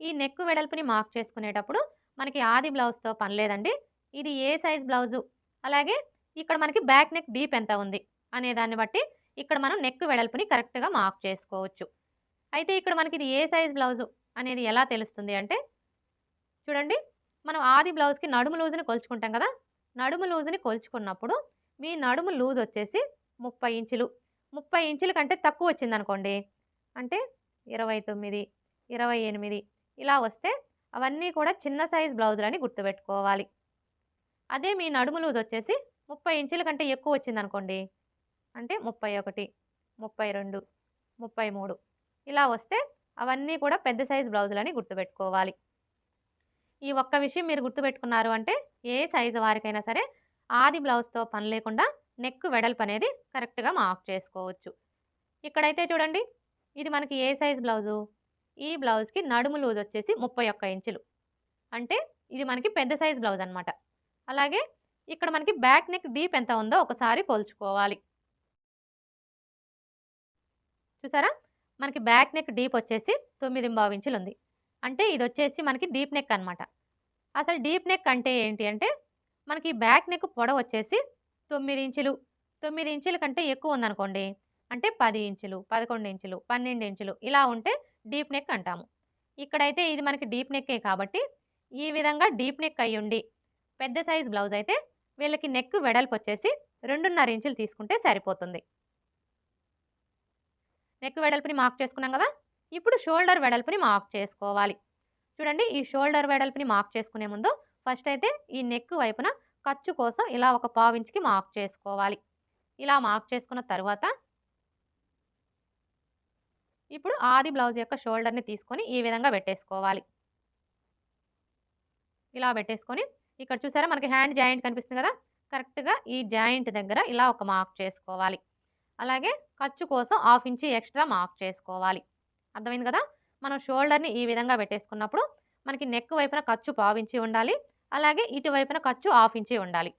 ఈ neck వెడల్పుని mark చేసుకునేటప్పుడు మనకి ఆది బ్లౌజ్తో పని లేదండి. ఇది ఏ సైజ్ బ్లౌజు? అలాగే ఇక్కడ మనకి బ్యాక్ నెక్ డీప్ ఎంత ఉంది? అనే దాన్ని బట్టి ఇక్కడ మనం నెక్ వెడల్పుని కరెక్ట్గా మార్క్ చేసుకోవచ్చు. అయితే ఇక్కడ మనకి ఇది ఏ సైజ్ బ్లౌజు అనేది ఎలా తెలుస్తుంది అంటే చూడండి మనం ఆది బ్లౌజ్కి నడుము లూజుని కొలుచుకుంటాం కదా? నడుము లూజుని కొలుచుకున్నప్పుడు మీ నడుము లూజ్ వచ్చేసి ముప్పై ఇంచులు. ముప్పై ఇంచుల కంటే తక్కువ వచ్చిందనుకోండి అంటే ఇరవై తొమ్మిది ఇరవై ఎనిమిది ఇలా వస్తే అవన్నీ కూడా చిన్న సైజ్ బ్లౌజులని గుర్తుపెట్టుకోవాలి. అదే మీ నడుము లూజ్ వచ్చేసి ముప్పై ఇంచుల కంటే ఎక్కువ వచ్చిందనుకోండి. అంటే ముప్పై ఒకటి ముప్పై రెండు ముప్పై మూడు ఇలా వస్తే అవన్నీ కూడా పెద్ద సైజ్ బ్లౌజులని గుర్తుపెట్టుకోవాలి. ఈ ఒక్క విషయం మీరు గుర్తుపెట్టుకున్నారు అంటే ఏ సైజు వారికైనా సరే ఆది బ్లౌజ్తో పని లేకుండా నెక్ వెడల్పు అనేది కరెక్ట్గా మార్క్ చేసుకోవచ్చు. ఇక్కడైతే చూడండి ఇది మనకి ఏ సైజ్ బ్లౌజు? ఈ బ్లౌజ్కి నడుము లూజ్ వచ్చేసి ముప్పై ఒక్క ఇంచులు. అంటే ఇది మనకి పెద్ద సైజ్ బ్లౌజ్ అనమాట అలాగే ఇక్కడ మనకి బ్యాక్ నెక్ డీప్ ఎంత ఉందో ఒకసారి పోల్చుకోవాలి. చూసారా? మనకి బ్యాక్ నెక్ డీప్ వచ్చేసి తొమ్మిది ఇంచులు ఉంది అంటే ఇది వచ్చేసి మనకి డీప్ నెక్ అనమాట అసలు డీప్ నెక్ అంటే ఏంటి అంటే మనకి బ్యాక్ నెక్ పొడవు వచ్చేసి తొమ్మిది ఇంచులు. తొమ్మిది ఇంచుల కంటే ఎక్కువ ఉందనుకోండి అంటే పది ఇంచులు పదకొండు ఇంచులు పన్నెండు ఇంచులు ఇలా ఉంటే డీప్ నెక్ అంటాము. ఇక్కడైతే ఇది మనకి డీప్ నెక్కే కాబట్టి ఈ విధంగా డీప్ నెక్ అయ్యి ఉండి పెద్ద సైజ్ బ్లౌజ్ అయితే వీళ్ళకి నెక్ వెడల్పు వచ్చేసి రెండున్నర ఇంచులు తీసుకుంటే సరిపోతుంది. నెక్ వెడల్పుని మార్క్ చేసుకున్నాం కదా? ఇప్పుడు షోల్డర్ వెడల్పుని మార్క్ చేసుకోవాలి. చూడండి ఈ షోల్డర్ వెడల్పుని మార్క్ చేసుకునే ముందు ఫస్ట్ అయితే ఈ నెక్ వైపున ఖర్చు కోసం ఇలా ఒక పావించికి మార్క్ చేసుకోవాలి. ఇలా మార్క్ చేసుకున్న తర్వాత ఇప్పుడు ఆది బ్లౌజ్ యొక్క షోల్డర్ని తీసుకొని ఈ విధంగా పెట్టేసుకోవాలి. ఇలా పెట్టేసుకొని ఇక్కడ చూసారా మనకి హ్యాండ్ జాయింట్ కనిపిస్తుంది కదా? కరెక్ట్గా ఈ జాయింట్ దగ్గర ఇలా ఒక మార్క్ చేసుకోవాలి. అలాగే ఖర్చు కోసం హాఫ్ ఇంచి ఎక్స్ట్రా మార్క్ చేసుకోవాలి. అర్థమైంది కదా? మనం షోల్డర్ని ఈ విధంగా పెట్టేసుకున్నప్పుడు మనకి నెక్ వైపున ఖర్చు పావించి ఉండాలి. అలాగే ఇటువైపున ఖర్చు హాఫ్ ఇంచి ఉండాలి.